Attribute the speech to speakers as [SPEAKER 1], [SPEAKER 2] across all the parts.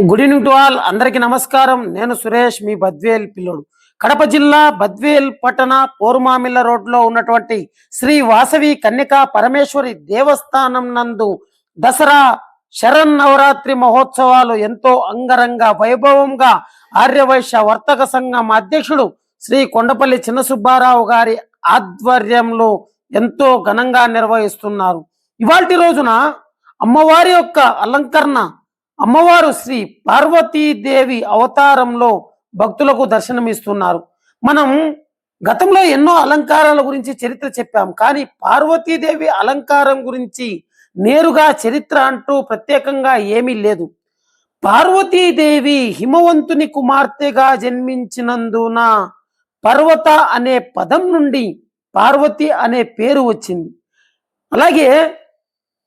[SPEAKER 1] Good evening to all. అందరికి నమస్కారం. నేను సురేష్ మీ బద్వేల్ పిల్లోడు. కడప జిల్లా బద్వేల్ పట్టణ పోరుమామిల్ల రోడ్లో ఉన్నటువంటి శ్రీ వాసవి కన్యకా పరమేశ్వరి దేవస్థానం నందు దసరా శరణ్ నవరాత్రి మహోత్సవాలు ఎంతో అంగరంగ వైభవంగా ఆర్యవైశ్య వర్తక సంఘం అధ్యక్షుడు శ్రీ కొండపల్లి చిన్న సుబ్బారావు గారి ఆధ్వర్యంలో ఎంతో ఘనంగా నిర్వహిస్తున్నారు. ఇవాల్టి రోజున అమ్మవారి యొక్క అలంకరణ అమ్మవారు శ్రీ పార్వతీదేవి అవతారంలో భక్తులకు దర్శనమిస్తున్నారు. మనం గతంలో ఎన్నో అలంకారాల గురించి చరిత్ర చెప్పాం. కానీ పార్వతీదేవి అలంకారం గురించి నేరుగా చరిత్ర అంటూ ప్రత్యేకంగా ఏమీ లేదు. పార్వతీదేవి హిమవంతుని కుమార్తెగా జన్మించినందున పర్వత అనే పదం నుండి పార్వతి అనే పేరు వచ్చింది. అలాగే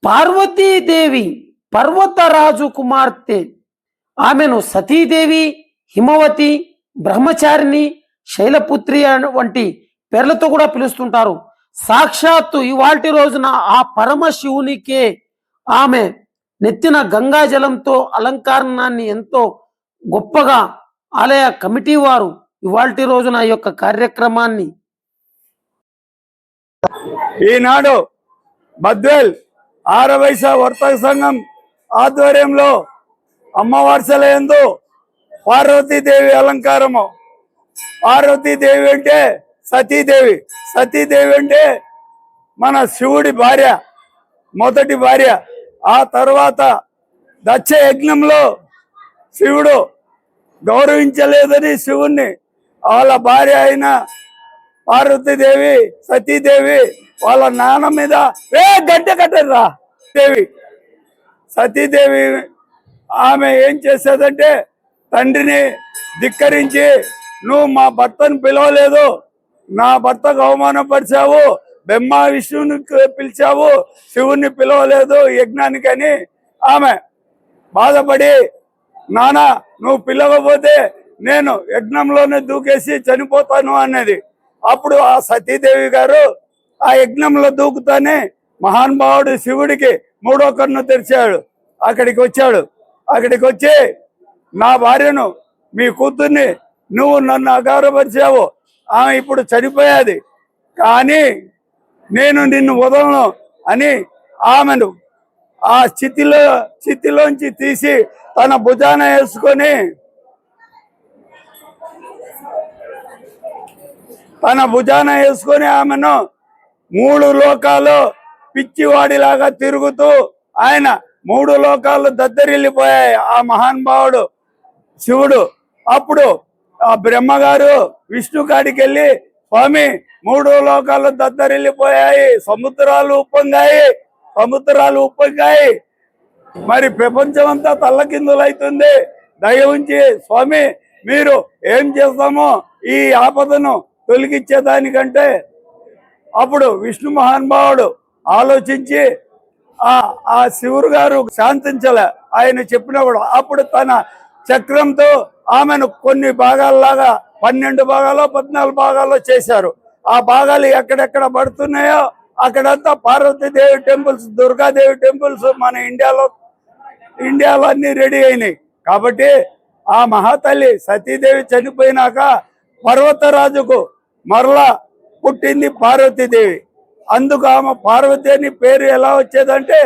[SPEAKER 1] పార్వతీదేవి పర్వతరాజు కుమార్తె. ఆమెను సతీదేవి హిమవతి బ్రహ్మచారిణి శైలపుత్రి వంటి పేర్లతో కూడా పిలుస్తుంటారు. సాక్షాత్తు ఇవాటి రోజున ఆ పరమశివునికే ఆమె నెత్తిన గంగా జలంతో అలంకరణాన్ని ఎంతో గొప్పగా ఆలయ కమిటీ వారు ఇవాల్టి రోజున ఈ యొక్క కార్యక్రమాన్ని
[SPEAKER 2] ఈనాడు బద్వేల్ ఆరవైస వర్తక సంఘం ఆధ్వర్యంలో అమ్మవార్సలయందు పార్వతీదేవి అలంకారము. పార్వతీదేవి అంటే సతీదేవి. సతీదేవి అంటే మన శివుడి భార్య మొదటి భార్య. ఆ తర్వాత దక్ష యజ్ఞంలో శివుడు గౌరవించలేదని శివుణ్ణి వాళ్ళ భార్య అయిన పార్వతీదేవి సతీదేవి వాళ్ళ నాన్న మీద ఏ గడ్డ కట్టరా దేవి సతీదేవి ఆమె ఏం చేసేదంటే తండ్రిని ధిక్కరించి నువ్వు మా భర్తను పిలవలేదు నా భర్తకు అవమానపరిచావు బ్రహ్మ విష్ణువుని పిలిచావు శివుణ్ణి పిలవలేదు యజ్ఞానికని ఆమె బాధపడి నాన్న నువ్వు పిలవకపోతే నేను యజ్ఞంలోనే దూకేసి చనిపోతాను అన్నది అప్పుడు ఆ సతీదేవి గారు ఆ యజ్ఞంలో దూకుతానే మహానుభావుడు శివుడికి మూడో కన్ను తెరిచాడు. అక్కడికి వచ్చాడు. అక్కడికి వచ్చి నా భార్యను మీ కూతుర్ని నువ్వు నన్ను అగారపరిచావు. ఆమె ఇప్పుడు చనిపోయాది. కానీ నేను నిన్ను వదలను అని ఆమెను ఆ స్థితిలో స్థితిలోంచి తీసి తన భుజాన వేసుకొని తన భుజాన వేసుకొని ఆమెను మూడు లోకాలు పిచ్చివాడిలాగా తిరుగుతూ ఆయన మూడు లోకాలు దద్దరిల్లిపోయాయి. ఆ మహానుభావుడు శివుడు. అప్పుడు ఆ బ్రహ్మగారు విష్ణు కాడికి వెళ్ళి స్వామి మూడు లోకాలు దద్దరిల్లిపోయాయి. సముద్రాలు ఉప్పొంగాయి. సముద్రాలు ఉప్పొంగాయి. మరి ప్రపంచం అంతా తల్లకిందులైతుంది. దయ ఉంచి స్వామి మీరు ఏం చేస్తామో ఈ ఆపదను తొలగించేదానికంటే అప్పుడు విష్ణు మహానుభావుడు ఆలోచించి ఆ శివురు శివుడు గారు శాంతించలే. ఆయన చెప్పినప్పుడు అప్పుడు తన చక్రంతో ఆమెను కొన్ని భాగాల్లాగా పన్నెండు భాగాలు పద్నాలుగు భాగాల్లో చేశారు. ఆ భాగాలు ఎక్కడెక్కడ పడుతున్నాయో అక్కడంతా పార్వతీదేవి టెంపుల్స్ దుర్గాదేవి టెంపుల్స్ మన ఇండియాలో ఇండియాలో అన్ని రెడీ అయినాయి. కాబట్టి ఆ మహాతల్లి సతీదేవి చనిపోయినాక పర్వతరాజుకు మరలా పుట్టింది పార్వతీదేవి. అందుకు ఆమె పార్వతి అని పేరు ఎలా వచ్చేదంటే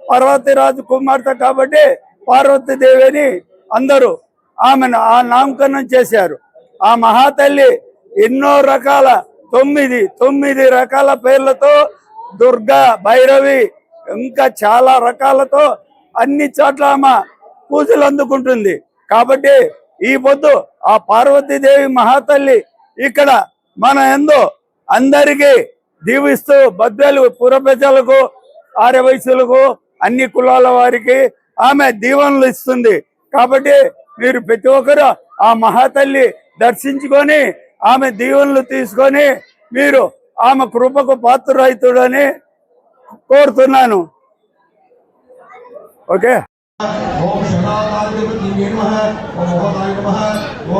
[SPEAKER 2] పార్వతీరాజు కుమార్తె కాబట్టి పార్వతీదేవి అని అందరూ ఆమెను ఆ నామకరణం చేశారు. ఆ మహాతల్లి ఎన్నో రకాల తొమ్మిది తొమ్మిది రకాల పేర్లతో దుర్గా భైరవి ఇంకా చాలా రకాలతో అన్ని చోట్ల ఆమె పూజలు అందుకుంటుంది. కాబట్టి ఈ పొద్దు ఆ పార్వతీదేవి మహాతల్లి ఇక్కడ మన ఎందు అందరికీ దీవిస్తూ బద్దెలు పురప్రజలకు ఆర్యవయసులకు అన్ని కులాల వారికి ఆమె దీవెనలు ఇస్తుంది. కాబట్టి మీరు ప్రతి ఒక్కరు ఆ మహాతల్లి దర్శించుకొని ఆమె దీవెనలు తీసుకొని మీరు ఆమె కృపకు పాత్రురైతుడని కోరుతున్నాను. ఓకే?
[SPEAKER 3] ओम शनादादेव दिव्ये नमः ओम मोहदाय नमः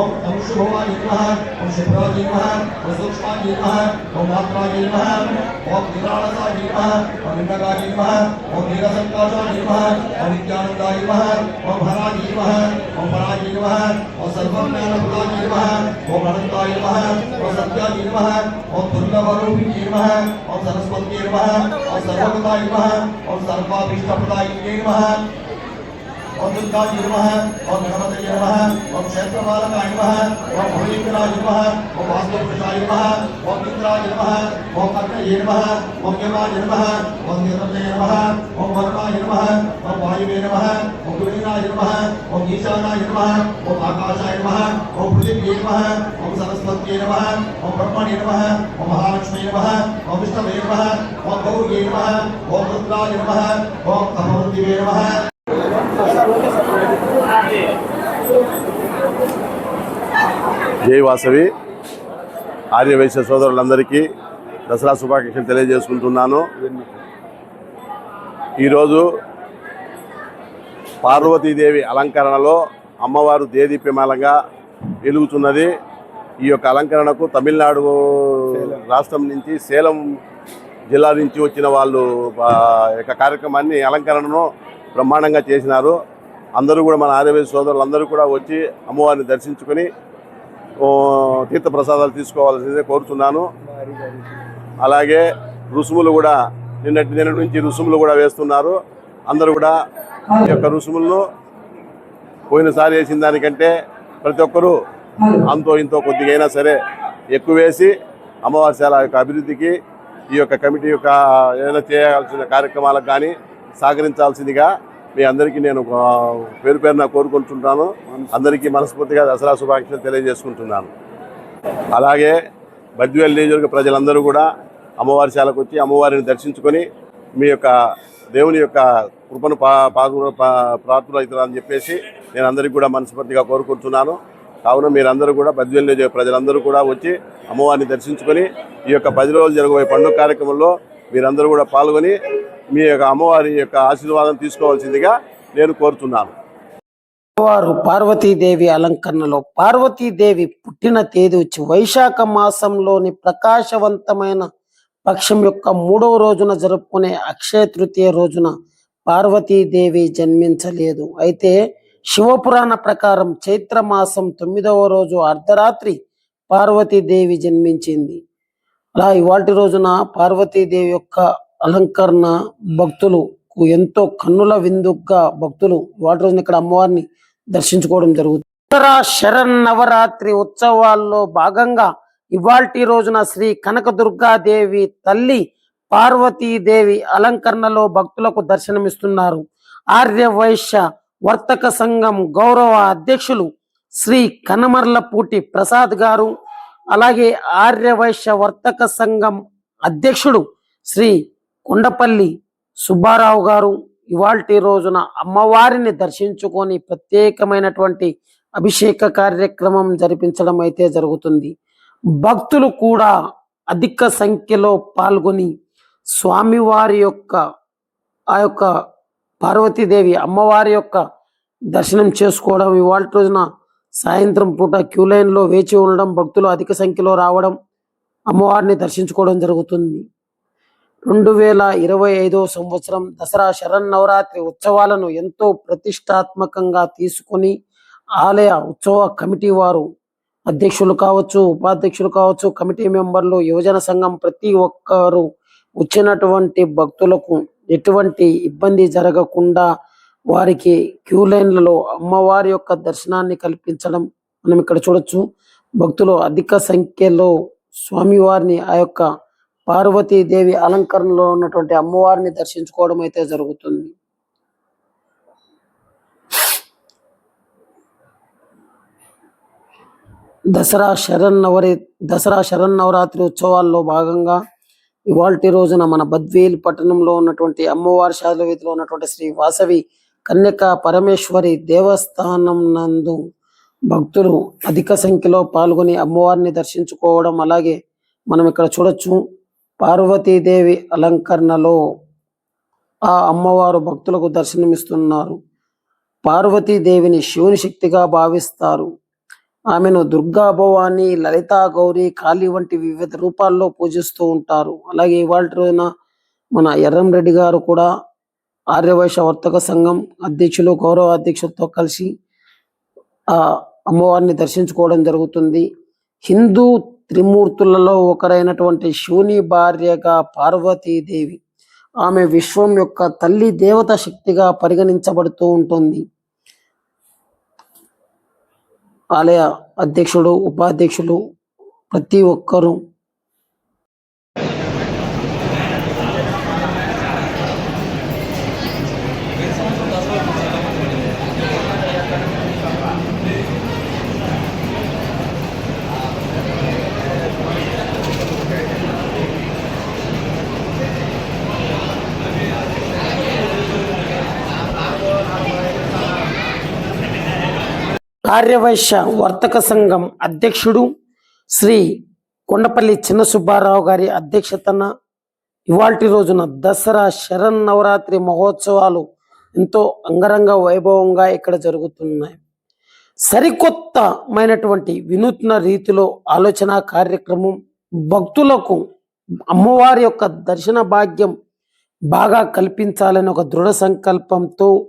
[SPEAKER 3] ओम अंशुभवाय नमः ओम शुभ्राय नमः ओम सूक्ष्माय नमः ओम मात्राय नमः ओम निराळसाय नमः ओम इंडकाय नमः ओम नीरसंकाशाय नमः ओम नित्यानंदाय नमः ओम हराय नमः ओम पराय नमः ओम सर्वज्ञानप्रदाय नमः ओम अनंताय नमः ओम सत्याय नमः ओम दुर्लभरूपिणे नमः ओम सरस्वत्ये नमः ओम सर्वगताय नमः ओम सर्वाभीष्टप्रदाय नमः और दिलकाज युवा है और गणपति युवा है और क्षेत्र बालक युवा है और भूमिकरा युवा है और वास्तुपुषा युवा है और मित्रा युवा है और कर्ण युवा है और युवा युवा है और निर्मल युवा है और वर्मा युवा है और वायु युवा है और गुणीना युवा है और ईशाना युवा है और आकाशा युवा है और पृथ्वी युवा है और सरस्वती युवा है और ब्रह्मा युवा है और महालक्ष्मी युवा है और विष्णु युवा है और गौ युवा है और रुद्रा युवा है और कमोदी युवा है
[SPEAKER 4] జై వాసవి. ఆర్యవైశ్య సోదరులందరికీ దసరా శుభాకాంక్షలు తెలియజేసుకుంటున్నాను. ఈరోజు పార్వతీదేవి అలంకరణలో అమ్మవారు దేదీప్యమాలంగా వెలుగుతున్నది. ఈ యొక్క అలంకరణకు తమిళనాడు రాష్ట్రం నుంచి సేలం జిల్లా నుంచి వచ్చిన వాళ్ళు యొక్క కార్యక్రమాన్ని అలంకరణను బ్రహ్మాండంగా చేసినారు. అందరూ కూడా మన ఆర్యవైశ్య సోదరులు అందరూ కూడా వచ్చి అమ్మవారిని దర్శించుకొని తీర్థప్రసాదాలు తీర్థ ప్రసాదాలు తీసుకోవాల్సిందే కోరుతున్నాను. అలాగే రుసుములు కూడా నిన్నటి నిన్న నుంచి రుసుములు కూడా వేస్తున్నారు. అందరూ కూడా ఈ యొక్క రుసుములను పోయినసారి వేసిన దానికంటే ప్రతి ఒక్కరూ అంతో ఇంతో కొద్దిగా అయినా సరే ఎక్కువ వేసి అమావాస్యాల యొక్క అభివృద్ధికి ఈ యొక్క కమిటీ యొక్క ఏదైనా చేయాల్సిన కార్యక్రమాలకు కానీ సహకరించాల్సిందిగా మీ అందరికీ నేను ఒక పేరు పేరున కోరుకుంటుంటాను అందరికీ మనస్ఫూర్తిగా దసరా శుభాకాంక్షలు తెలియజేసుకుంటున్నాను. అలాగే బద్వేల్ నియోజకవర్గ ప్రజలందరూ కూడా అమ్మవారి శాలకు వచ్చి అమ్మవారిని దర్శించుకొని మీ యొక్క దేవుని యొక్క కృపను పా పాల్గొన ప్రార్థన చెప్పేసి నేను అందరికీ కూడా మనస్ఫూర్తిగా కోరుకుంటున్నాను. కావున మీరందరూ కూడా బద్వేల్ నియోజక ప్రజలందరూ కూడా వచ్చి అమ్మవారిని దర్శించుకొని ఈ యొక్క పది రోజులు జరగబోయే పండుగ కార్యక్రమంలో మీరందరూ కూడా పాల్గొని మీ యొక్క అమ్మవారి యొక్క ఆశీర్వాదం తీసుకోవాల్సిందిగా నేను కోరుతున్నాను.
[SPEAKER 1] వారు పార్వతీదేవి అలంకరణలో పార్వతీదేవి పుట్టిన తేదీ వచ్చి వైశాఖ మాసంలోని ప్రకాశవంతమైన పక్షం యొక్క మూడవ రోజున జరుపుకునే అక్షయ తృతీయ రోజున పార్వతీదేవి జన్మించలేదు. అయితే శివపురాణ ప్రకారం చైత్ర మాసం తొమ్మిదవ రోజు అర్ధరాత్రి పార్వతీదేవి జన్మించింది. అలా ఇవాటి రోజున పార్వతీదేవి యొక్క అలంకరణ భక్తులకు ఎంతో కన్నుల విందుగా భక్తులు వాటి రోజున ఇక్కడ అమ్మవారిని దర్శించుకోవడం జరుగుతుంది. ఉత్తర శరన్నవరాత్రి ఉత్సవాల్లో భాగంగా ఇవాల్టి రోజున శ్రీ కనకదుర్గాదేవి తల్లి పార్వతీదేవి అలంకరణలో భక్తులకు దర్శనమిస్తున్నారు. ఆర్య వైశ్య వర్తక సంఘం గౌరవ అధ్యక్షులు శ్రీ కనమర్లపూటి ప్రసాద్ గారు అలాగే ఆర్య వైశ్య వర్తక సంఘం అధ్యక్షుడు శ్రీ కొండపల్లి సుబ్బారావు గారు ఇవాల్టి రోజున అమ్మవారిని దర్శించుకొని ప్రత్యేకమైనటువంటి అభిషేక కార్యక్రమం జరిపించడం అయితే జరుగుతుంది. భక్తులు కూడా అధిక సంఖ్యలో పాల్గొని స్వామివారి యొక్క ఆ యొక్క పార్వతీదేవి అమ్మవారి యొక్క దర్శనం చేసుకోవడం ఇవాళ రోజున సాయంత్రం పూట క్యూ లైన్లో వేచి ఉండడం భక్తులు అధిక సంఖ్యలో రావడం అమ్మవారిని దర్శించుకోవడం జరుగుతుంది. రెండు వేల ఇరవై ఐదో సంవత్సరం దసరా శరన్నవరాత్రి ఉత్సవాలను ఎంతో ప్రతిష్టాత్మకంగా తీసుకొని ఆలయ ఉత్సవ కమిటీ వారు అధ్యక్షులు కావచ్చు ఉపాధ్యక్షులు కావచ్చు కమిటీ మెంబర్లు యువజన సంఘం ప్రతి ఒక్కరు వచ్చినటువంటి భక్తులకు ఎటువంటి ఇబ్బంది జరగకుండా వారికి క్యూ లైన్లలో అమ్మవారి యొక్క దర్శనాన్ని కల్పించడం మనం ఇక్కడ చూడొచ్చు. భక్తులు అధిక సంఖ్యలో స్వామివారిని ఆ యొక్క పార్వతీదేవి అలంకరణలో ఉన్నటువంటి అమ్మవారిని దర్శించుకోవడం అయితే జరుగుతుంది. దసరా శరన్నవరి దసరా శరన్నవరాత్రి ఉత్సవాల్లో భాగంగా ఇవాల్టి రోజున మన బద్వేల్ పట్టణంలో ఉన్నటువంటి అమ్మవారి శాల వీధిలో ఉన్నటువంటి శ్రీ వాసవి కన్యక పరమేశ్వరి దేవస్థానం నందు భక్తులు అధిక సంఖ్యలో పాల్గొని అమ్మవారిని దర్శించుకోవడం అలాగే మనం ఇక్కడ చూడొచ్చు. పార్వతీదేవి అలంకరణలో ఆ అమ్మవారు భక్తులకు దర్శనమిస్తున్నారు. పార్వతీదేవిని శివుని శక్తిగా భావిస్తారు. ఆమెను దుర్గా భవాని లలితా గౌరి కాళి వంటి వివిధ రూపాల్లో పూజిస్తూ ఉంటారు. అలాగే ఇవాళ రోజున మన ఎర్రంరెడ్డి గారు కూడా ఆర్యవైశ్య వర్తక సంఘం అధ్యక్షులు గౌరవ అధ్యక్షులతో కలిసి ఆ అమ్మవారిని దర్శించుకోవడం జరుగుతుంది. హిందూ త్రిమూర్తులలో ఒకరైనటువంటి శివుని భార్యగా పార్వతీదేవి. ఆమె విశ్వం యొక్క తల్లి దేవత శక్తిగా పరిగణించబడుతూ ఉంటుంది. ఆలయ అధ్యక్షుడు ఉపాధ్యక్షులు ప్రతి ఒక్కరూ కార్యవైశ్య వర్తక సంఘం అధ్యక్షుడు శ్రీ కొండపల్లి చిన్న సుబ్బారావు గారి అధ్యక్షతన ఇవాల్టి రోజున దసరా శరణ్ నవరాత్రి మహోత్సవాలు ఎంతో అంగరంగ వైభవంగా ఇక్కడ జరుగుతున్నాయి. సరికొత్తమైనటువంటి వినూత్న రీతిలో ఆలోచన కార్యక్రమం భక్తులకు అమ్మవారి యొక్క దర్శన భాగ్యం బాగా కల్పించాలని ఒక దృఢ సంకల్పంతో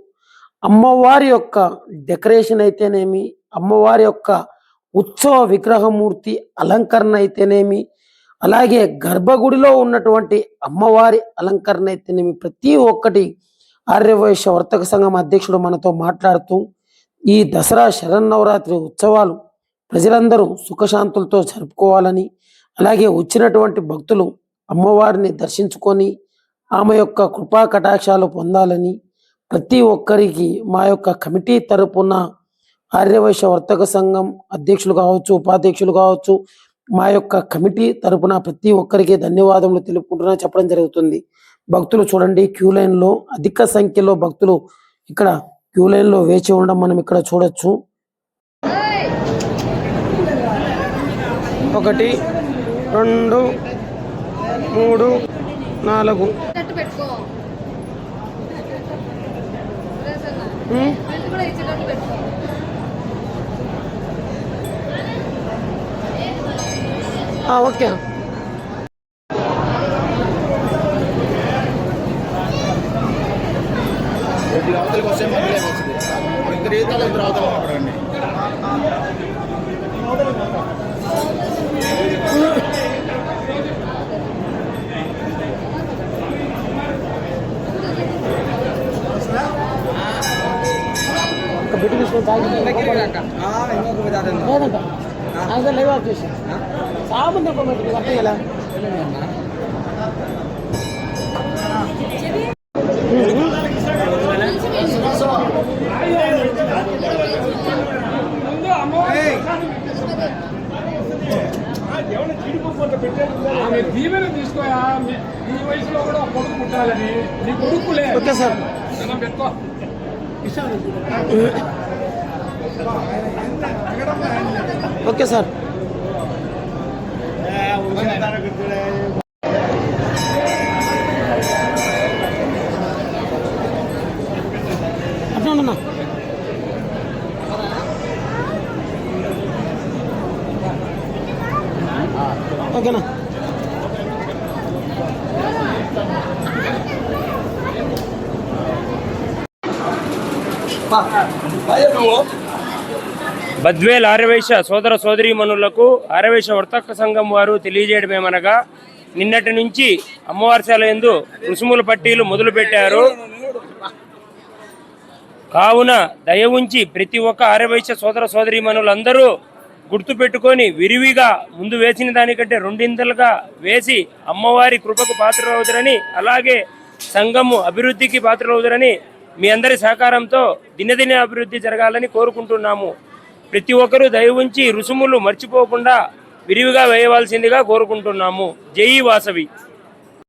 [SPEAKER 1] అమ్మవారి యొక్క డెకరేషన్ అయితేనేమి అమ్మవారి యొక్క ఉత్సవ విగ్రహమూర్తి అలంకరణ అయితేనేమి అలాగే గర్భగుడిలో ఉన్నటువంటి అమ్మవారి అలంకరణ అయితేనేమి ప్రతి ఒక్కటి ఆర్యవైశ్య వర్తక సంఘం అధ్యక్షుడు మనతో మాట్లాడుతూ ఈ దసరా శరన్నవరాత్రి ఉత్సవాలు ప్రజలందరూ సుఖశాంతులతో జరుపుకోవాలని అలాగే వచ్చినటువంటి భక్తులు అమ్మవారిని దర్శించుకొని ఆమె యొక్క కృపా కటాక్షాలు పొందాలని ప్రతి ఒక్కరికి మా యొక్క కమిటీ తరపున ఆర్యవైశ్య వర్తక సంఘం అధ్యక్షులు కావచ్చు ఉపాధ్యక్షులు కావచ్చు మా యొక్క కమిటీ తరపున ప్రతి ఒక్కరికి ధన్యవాదములు తెలుపుకుంటున్నా చెప్పడం జరుగుతుంది. భక్తులు చూడండి క్యూ లైన్లో అధిక సంఖ్యలో భక్తులు ఇక్కడ క్యూ లైన్లో వేచి ఉండడం మనం ఇక్కడ చూడొచ్చు. ఒకటి రెండు మూడు నాలుగు. ఆ, ఓకే
[SPEAKER 5] అవతలకి వస్తే మళ్ళీ వచ్చింది ఇద్దరు ఈతలు ఇద్దరు అవతల పడండి
[SPEAKER 1] లేదంట నాకు లైవ్ ఆఫ్ చేసి అర్థం కదా
[SPEAKER 6] ఆమె దీవెన తీసుకోయా ఈ వయసులో కూడా కొడుకు పుట్టాలని నీ కొడుకులే
[SPEAKER 1] ఓకే సార్.
[SPEAKER 6] పెట్టుకో.
[SPEAKER 1] ఓకే సార్ అట్లా ఉండన్నా ఓకేనా
[SPEAKER 7] బద్వేల్ ఆరవేశ సోదర సోదరీమణులకు ఆరవేశ వర్తక సంఘం వారు తెలియజేయడమేమనగా నిన్నటి నుంచి అమ్మవారిశాల ఎందు రుసుముల పట్టీలు మొదలుపెట్టారు. కావున దయ ఉంచి ప్రతి ఒక్క ఆర్యవైశ్య సోదర సోదరీమణులందరూ గుర్తు పెట్టుకొని విరివిగా ముందు వేసిన దానికంటే రెండింతలుగా వేసి అమ్మవారి కృపకు పాత్రలవుతారని అలాగే సంఘము అభివృద్ధికి పాత్రలవుతారని మీ అందరి సహకారంతో దినదిన అభివృద్ధి జరగాలని కోరుకుంటున్నాము. ప్రతి ఒక్కరూ దయ ఉంచి రుసుములు మర్చిపోకుండా విరివిగా వేయవలసిందిగా కోరుకుంటున్నాము. జై వాసవి.